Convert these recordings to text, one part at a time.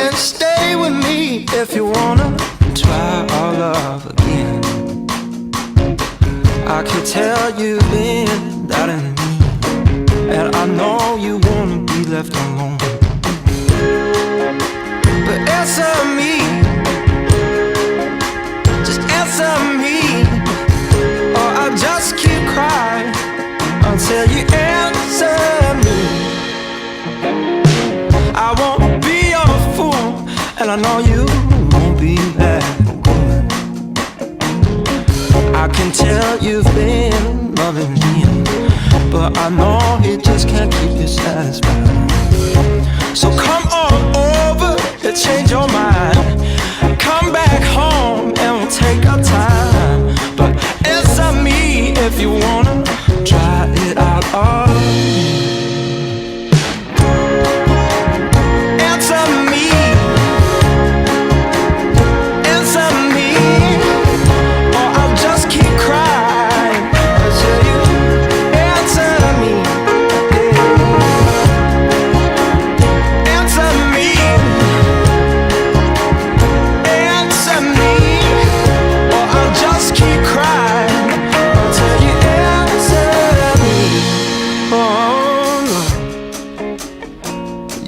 then stay with me if you wanna try our love again. I can tell you've been doubting me, and I know you wanna be left alone. But answer me, just answer me, or I'll just keep crying until you answer and I know you won't be that woman. I can tell you've been loving me, but I know it just can't keep you satisfied. So come on over and change your mind. Come back home and we'll take our time. But it's answer me if you wanna try it out. Oh.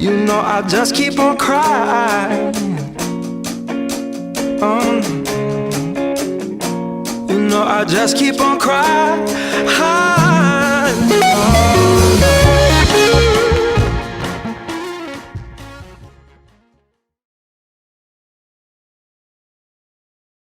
You know I just keep on crying. Um, you know I just keep on crying.